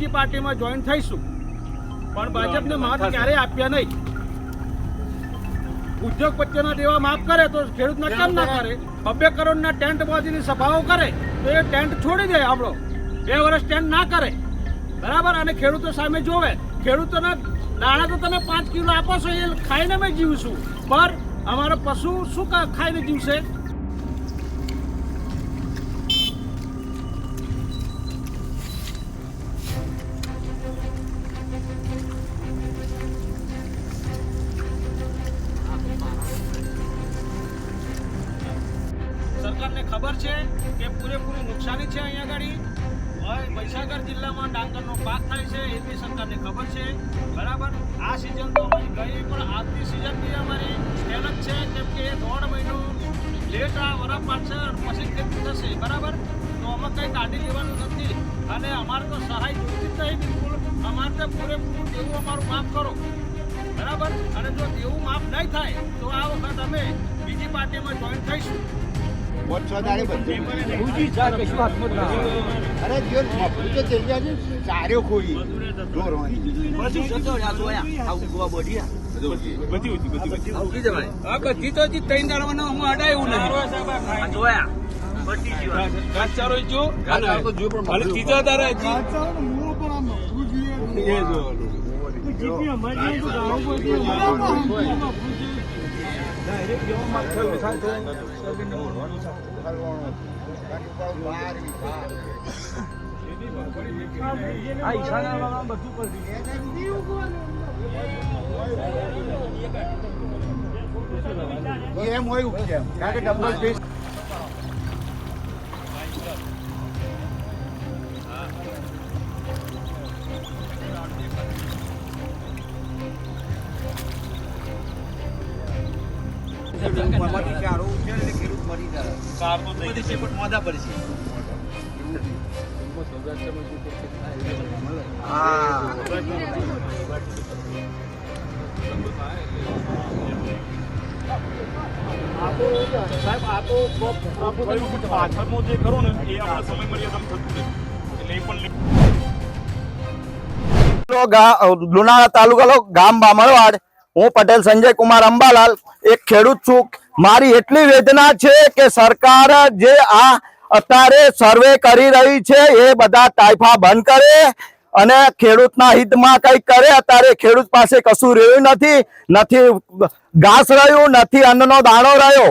બીજી પાર્ટીમાં જોઈન થઈશું. પણ ભાજપને માફ ક્યારે આપ્યા નહીં. ઉદ્યોગપતિઓના દેવા માફ કરે તો ખેડૂતના કેમ ના કરે? બબે કરોડના ટેન્ટ બાજીની સભાઓ કરે તો એ ટેન્ટ છોડી દે આપણો. બે વર્ષ ટેન્ટ ના કરે. બરાબર? અને ખેડૂતો સામે જોવે. ખેડૂતોના દાણા તો તમે પાંચ કિલો આપો છો એ ખાઈને અમે જીવશું પર અમારો પશુ શું કા- ખાઈને જીવશે? છે કે પૂરેપૂરું નુકસાની છે અહીંયા આગળ મહીસાગર જિલ્લામાં ડાંગરનો પાક થાય છે એ બી સરકારને ખબર છે. બરાબર? આ સિઝન તો અમારી ગઈ, પણ આજની સિઝન બી અમારી મહેનત છે, કેમ કે દોઢ મહિનો લેટ આ વરા પાછળ પછી ખેતી થશે. બરાબર? તો અમે કંઈ કાઢી લેવાનું નથી. અને અમારે તો સહાય જોઈતી જ નહીં બિલકુલ. અમારે તો પૂરેપૂરું દેવું અમારું માફ કરો. બરાબર? અને જો દેવું માફ નહીં થાય, તો આ વખત અમે બીજી પાર્ટીમાં જોઈન થઈશું. અરે જો મફલું તો થઈ ગયા છે ચાર્યો ખોઈ બધી તો હજી ત્રણ દાડામાં હું અડાયું જોયા? ત્રીજા હજી. એમ હોય ઉપજે કારણ કે ડબલ ફીસ બધી પેપર મોદા પર છે સાહેબ આ તો એટલે પણ ગામ બામણવાડ. હું પટેલ સંજય કુમાર અંબાલાલ, એક ખેડૂત છું. મારી એટલી વેદના છે કે સરકાર જે આ અત્યારે સર્વે કરી રહી છે, એ બધા ટાઈફા બંધ કરે અને ખેડૂતના હિતમાં કંઈક કરે. અત્યારે ખેડૂત પાસે કશું રહ્યું નથી નથી ઘાસ રહ્યું, નથી અન્નનો દાણો રહ્યો.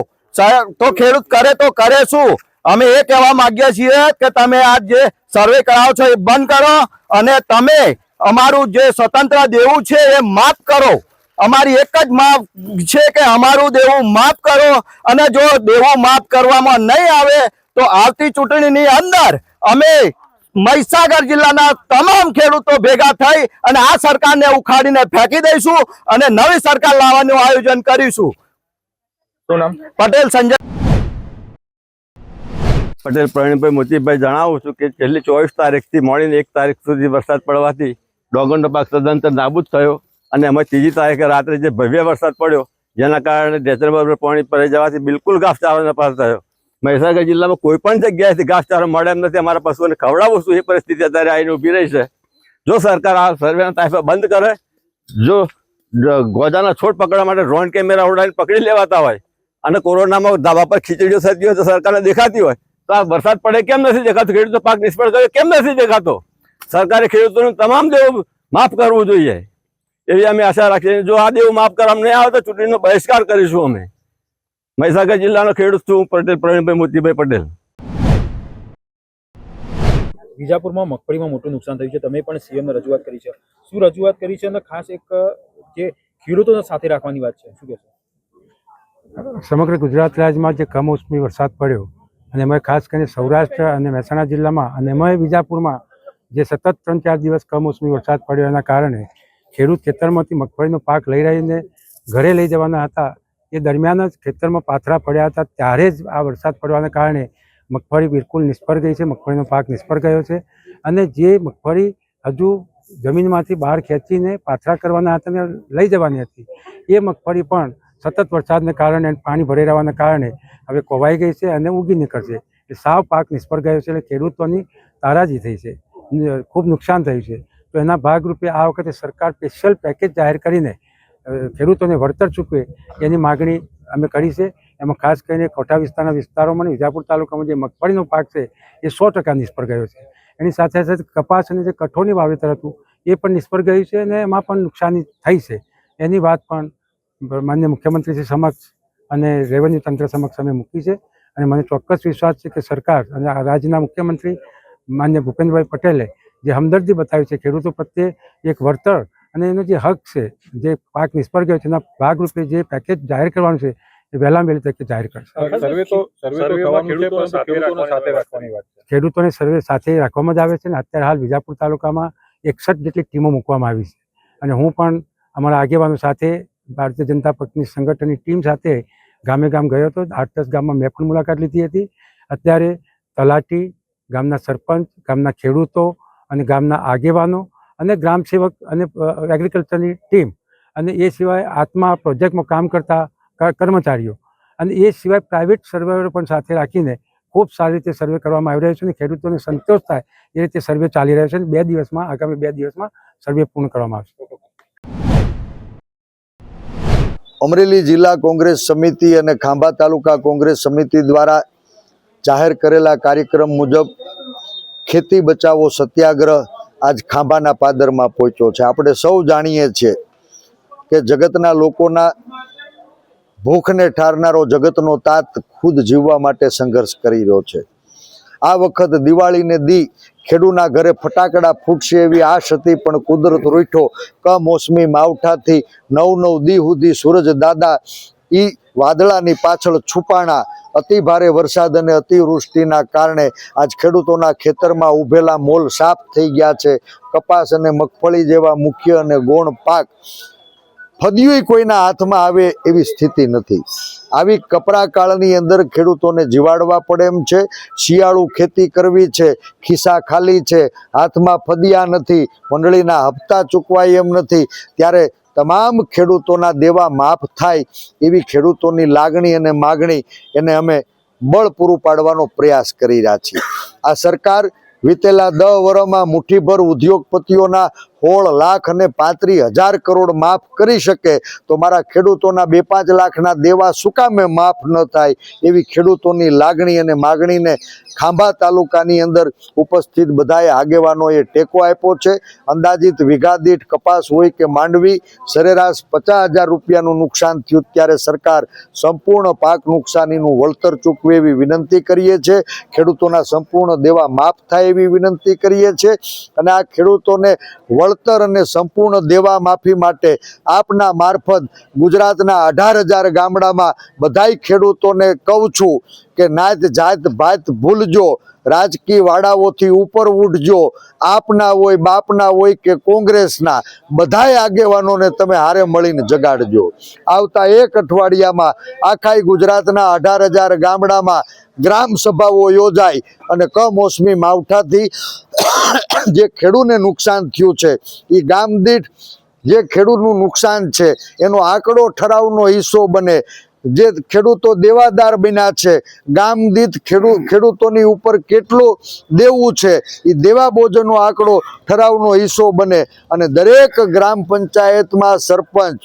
તો ખેડૂત કરે તો કરે શું? અમે એ કહેવા માંગીએ છીએ કે તમે આ જે સર્વે કરાવો છો એ બંધ કરો અને તમે અમારું જે સ્વતંત્ર દેવું છે એ માફ કરો. અમારી એક જ માફ છે કે અમારું દેવું માફ કરો અને જો દેવું માફ કરવામાં નહીં આવે તો આવતી ચૂંટણીની અંદર અમે મહીસાગર જિલ્લાના તમામ ખેડૂતો ભેગા થઈ અને આ સરકારને ઉખાડીને ફેંકી દઈશું અને નવી સરકાર લાવવાનું આયોજન કરીશું. શું પટેલ સંજય. પટેલ પ્રવીણભાઈ મોતીભાઈ જણાવું છું કે છેલ્લી ચોવીસ તારીખથી મળીને એક તારીખ સુધી વરસાદ પડવાથી ડોગનનો પાક સદંતર નાબૂદ થયો. અને અમે ત્રીજી તારીખે રાત્રે જે ભવ્ય વરસાદ પડ્યો, જેના કારણે ડેચરબર પાણી પડે જવાથી બિલકુલ ઘાસચારો નપાસ થયો. મહીસાગર જિલ્લામાં કોઈ પણ જગ્યાએથી ઘાસચારો મળે એમ નથી. અમારા પશુઓને ખવડાવવું શું એ પરિસ્થિતિ અત્યારે આવીને ઊભી રહી છે. જો સરકાર આ સર્વેના તાઇફા બંધ કરે, જો ગોજાના છોડ પકડવા માટે ડ્રોન કેમેરા ઉડાવીને પકડી લેવાતા હોય, અને કોરોનામાં ધાબા પર ખીચડીઓ થતી હોય તો સરકારને દેખાતી હોય, તો આ વરસાદ પડે કેમ નથી દેખાતો? ખેડૂતો પાક નિષ્ફળ કર્યો કેમ નથી દેખાતો? સરકારે ખેડૂતોનું તમામ દેવું માફ કરવું જોઈએ. એવી અમે આશા રાખીએ છીએ. જો આ દેવું માફ કરવા નહીં આવે તો ચૂંટણીનો બહિષ્કાર કરીશું અમે. મહીસાગર જિલ્લાનો ખેડૂત છું પટેલ પ્રવીણભાઈ મોતીભાઈ પટેલ. વિજાપુરમાં મગફળીમાં મોટું નુકસાન થયું છે. તમે પણ સીએમને રજૂઆત કરી છે. શું રજૂઆત કરી છે અને ખાસ એક જે ખેડૂતોને સાથે રાખવાની વાત છે? શું કહેશો? સમગ્ર ગુજરાત રાજ્યમાં જે કમોસમી વરસાદ પડ્યો અને એમાં ખાસ કરીને સૌરાષ્ટ્ર અને મહેસાણા જિલ્લામાં અને એમાં વિજાપુરમાં જે સતત ત્રણ ચાર દિવસ કમોસમી વરસાદ પડ્યો એના કારણે ખેડૂત ખેતરમાંથી મગફળીનો પાક લઈ રહીને ઘરે લઈ જવાના હતા. એ દરમિયાન જ ખેતરમાં પાથરા પડ્યા હતા. ત્યારે જ આ વરસાદ પડવાના કારણે મગફળી બિલકુલ નિષ્ફળ ગઈ છે. મગફળીનો પાક નિષ્ફળ ગયો છે. અને જે મગફળી હજુ જમીનમાંથી બહાર ખેંચીને પાથરા કરવાના હતા અને લઈ જવાની હતી, એ મગફળી પણ સતત વરસાદને કારણે પાણી ભરાઈ રહેવાના કારણે હવે કોવાઈ ગઈ છે અને ઉગી નીકળશે. સાવ પાક નિષ્ફળ ગયો છે. એટલે ખેડૂતોની તારાજી થઈ છે. ખૂબ નુકસાન થયું છે. તો એના ભાગરૂપે આ વખતે સરકાર સ્પેશિયલ પેકેજ જાહેર કરીને ખેડૂતોને વળતર ચૂકવે એની માગણી અમે કરી છે. એમાં ખાસ કરીને કોઠા વિસ્તારના વિસ્તારોમાં અને વિજાપુર તાલુકામાં જે મગફળીનો પાક છે, એ સો ટકા નિષ્ફળ ગયો છે. એની સાથે સાથે કપાસ અને જે કઠોળની વાવેતર હતું, એ પણ નિષ્ફળ ગયું છે અને એમાં પણ નુકસાની થઈ છે. એની વાત પણ માન્ય મુખ્યમંત્રીશ્રી સમક્ષ અને રેવન્યુ તંત્ર સમક્ષ અમે મૂકી છે. અને મને ચોક્કસ વિશ્વાસ છે કે સરકાર અને રાજ્યના મુખ્યમંત્રી માન્ય ભૂપેન્દ્રભાઈ પટેલે જે હમદર્દી બતાવી છે ખેડૂતો પ્રત્યે એક વળતર અને એનો જે હક છે જે પાક નિષ્ફળ ગયો છે એના ભાગરૂપે જે પેકેજ જાહેર કરવાનું છે એ વહેલા વહેલી તકે જાહેર કરશે. સર્વે તો સર્વેમાં ખેડૂતોને સાથે રાખવાની વાત છે. ખેડૂતોને સર્વે સાથે રાખવામાં જ આવે છે અને અત્યારે હાલ વિજાપુર તાલુકામાં એકસઠ જેટલી ટીમો મૂકવામાં આવી છે. અને હું પણ અમારા આગેવાનો સાથે ભારતીય જનતા પક્ષની સંગઠનની ટીમ સાથે ગામે ગામ ગયો હતો. આઠ દસ ગામમાં મેં પણ મુલાકાત લીધી હતી. અત્યારે તલાટી ગામના સરપંચ ગામના ખેડૂતો અને ગામના આગેવાનો અને ગ્રામ સેવક અને એગ્રીકલ્ચરની ટીમ અને એ સિવાય આત્મા પ્રોજેક્ટમાં કામ કરતા કર્મચારીઓ. અને એ સિવાય પ્રાઇવેટ સર્વેયરો પણ સાથે રાખીને ખૂબ સારી રીતે સર્વે કરવામાં આવી રહ્યો છે અને ખેડૂતોને સંતોષ થાય એ રીતે સર્વે ચાલી રહ્યો છે અને બે દિવસમાં, આગામી બે દિવસમાં સર્વે પૂર્ણ કરવામાં આવશે. અમરેલી જિલ્લા કોંગ્રેસ સમિતિ અને ખાંભા તાલુકા કોંગ્રેસ સમિતિ દ્વારા જાહેર કરેલા કાર્યક્રમ મુજબ ખેતી બચાવો સત્યાગ્રહ આજ ખાંભાના પાદરમાં પહોંચ્યો છે. આપણે સૌ જાણીએ છીએ કે જગતના લોકોના ભૂખને ઠારનારો જગતનો તાત ખુદ જીવવા માટે સંઘર્ષ કરી રહ્યો છે. આ વખત દિવાળીને દી ખેડૂના ઘરે ફટાકડા ફૂટશે એવી આશ હતી, પણ કુદરત રૂઠો કમોસમી માવઠાથી નવ નવ દી સુધી સૂરજ દાદા ઈ વાદળાની પાછળ છુપાણા અતિ ભારે વરસાદ અને અતિવૃષ્ટિના કારણે આજ ખેડૂતોના ખેતરમાં ઉભેલા મોલ સાફ થઈ ગયા છે. કપાસ અને મગફળી જેવા મુખ્ય અને ગૌણ પાક ફદિયું કોઈના હાથમાં આવે એવી સ્થિતિ નથી. આવી કપરા કાળની અંદર ખેડૂતોને જીવાડવા પડે એમ છે. શિયાળુ ખેતી કરવી છે. ખિસ્સા ખાલી છે. હાથમાં ફદિયા નથી. મંડળીના હપ્તા ચૂકવાય એમ નથી. ત્યારે તમામ ખેડૂતોના દેવા માફ થાય એવી ખેડૂતોની લાગણી અને માગણી એને અમે બળ પૂરું પાડવાનો પ્રયાસ કરી રહ્યા છીએ. આ સરકાર વીતેલા દહ વર્ષમાં મુઠ્ઠીભર ઉદ્યોગપતિઓના સોળ લાખ અને પાંત્રીસ હજાર કરોડ માફ કરી શકે, તો મારા ખેડૂતોના બે પાંચ લાખના દેવા શું કામે માફ ન થાય? એવી ખેડૂતોની લાગણી અને માગણીને ખાંભા તાલુકાની અંદર ઉપસ્થિત બધાએ આગેવાનોએ ટેકો આપ્યો છે. અંદાજિત વીઘા દીઠ કપાસ હોય કે માંડવી, સરેરાશ પચાસ હજાર રૂપિયાનું નુકસાન થયું, ત્યારે સરકાર સંપૂર્ણ પાક નુકસાનીનું વળતર ચૂકવે એવી વિનંતી કરીએ છીએ ખેડૂતોના સંપૂર્ણ દેવા માફ થાય એવી વિનંતી કરીએ છીએ અને આ ખેડૂતોને વળતર અને સંપૂર્ણ દેવા માફી માટે આપના મારફત ગુજરાતના અઢાર હજાર ગામડામાં બધાય ખેડૂતોને કહું છું કે નાત જાત ભાત ભૂલજો, રાજકીય વાડાઓથી ઉપર ઉઠજો, આપના હોય, બાપના હોય કે કોંગ્રેસના, બધાય આગેવાનોને તમે હારે મળીને જગાડજો. આવતા એક અઠવાડિયામાં આખાય ગુજરાતના અઢાર હજાર ગામડામાં ગ્રામ સભાઓ યોજાય અને કમોસમી માવઠાથી જે ખેડૂને નુકસાન થયું છે એ ગામ દીઠ જે ખેડૂતનું નુકસાન છે, એનો આંકડો ઠરાવનો હિસ્સો બને. જે ખેડૂતો દેવાદાર બન્યા છે, ગામ દીઠ ખેડૂત ખેડૂતોની ઉપર કેટલું દેવું છે એ દેવા બોજનો આંકડો ઠરાવનો હિસ્સો બને. અને દરેક ગ્રામ પંચાયતમાં સરપંચ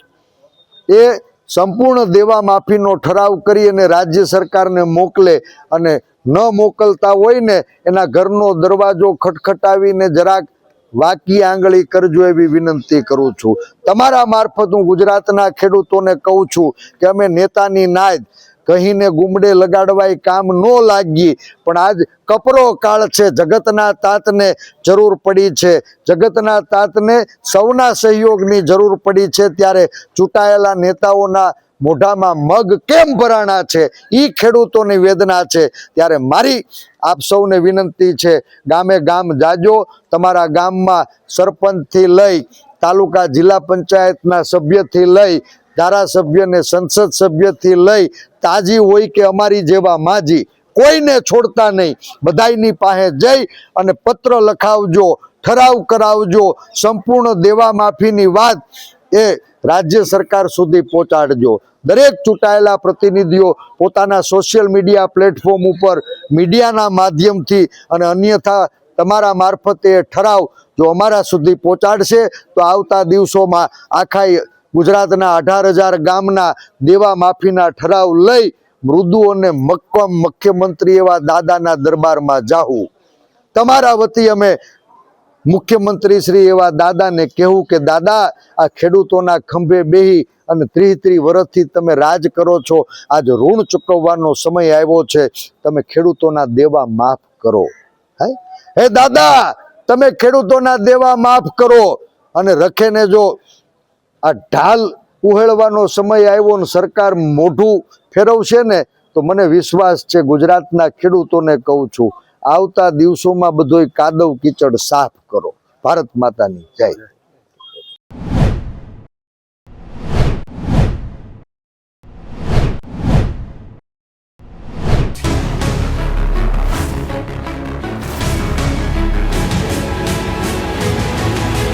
એ સંપૂર્ણ દેવા માફીનો ઠરાવ કરી અને રાજ્ય સરકારને મોકલે અને ન મોકલતા હોય ને એના ઘરનો દરવાજો ખટખટાવીને જરાક વાકી આંગળી કરજો એવી વિનંતી કરું છું. તમારા મારફત હું ગુજરાતના ખેડૂતોને કહું છું કે અમે નેતાની નાદ કહીને ગુમડે લગાડવાય કામ ન લાગી. પણ આજ કપરો કાળ છે, જગતના તાતને જરૂર પડી છે. જગતના તાતને સૌના સહયોગની જરૂર પડી છે. ત્યારે ચૂંટાયેલા નેતાઓના મોઢામાં મગ કેમ ભરાણા છે? એ ખેડૂતોની વેદના છે. ત્યારે મારી આપ સૌને વિનંતી છે, ગામે ગામ જાજો, તમારા ગામમાં સરપંચથી લઈ તાલુકા જિલ્લા પંચાયતના સભ્યથી લઈ ધારાસભ્ય ને સંસદ સભ્યથી લઈ તાજી હોય કે અમારી જેવા માજી, કોઈને છોડતા નહીં. બધાયની પાસે જઈ અને પત્ર લખાવજો, ઠરાવ કરાવજો, સંપૂર્ણ દેવા માફીની વાત એ રાજ્ય સરકાર સુધી પહોંચાડજો. દરેક ચૂંટાયેલા પ્રતિનિધિઓ પોતાના સોશિયલ મીડિયા પ્લેટફોર્મ ઉપર મીડિયાના માધ્યમથી અને અન્યથા તમારા મારફતે ઠરાવ જો અમારા સુધી પહોંચાડશે, તો આવતા દિવસોમાં આખા ગુજરાતના અઢાર હજાર ગામના દેવા માફીના ઠરાવ લઈ મૃદુ અને મક્કમ મુખ્યમંત્રી એવા દાદાના દરબારમાં જાહું. તમારા વતી અમે મુખ્યમંત્રી શ્રી એવા દાદાને કહેવું કે, દાદા, આ ખેડૂતોના ખંભે બેહી અને ત્રીસ ત્રીસ વર્ષથી તમે રાજ કરો છો. આજ ઋણ ચૂકવવાનો સમય આવ્યો છે. તમે ખેડૂતોના દેવા માફ કરો. હે? હે દાદા, તમે ખેડૂતોના દેવા માફ કરો અને રખેને જો આ ઢાલ ઉહેળવાનો સમય આવ્યો ને સરકાર મોઢું ફેરવશે ને, તો મને વિશ્વાસ છે ગુજરાતના ખેડૂતોને કહું છું, આવતા દિવસોમાં બધોય કાદવ કીચડ સાફ કરો. ભારત માતાની જય.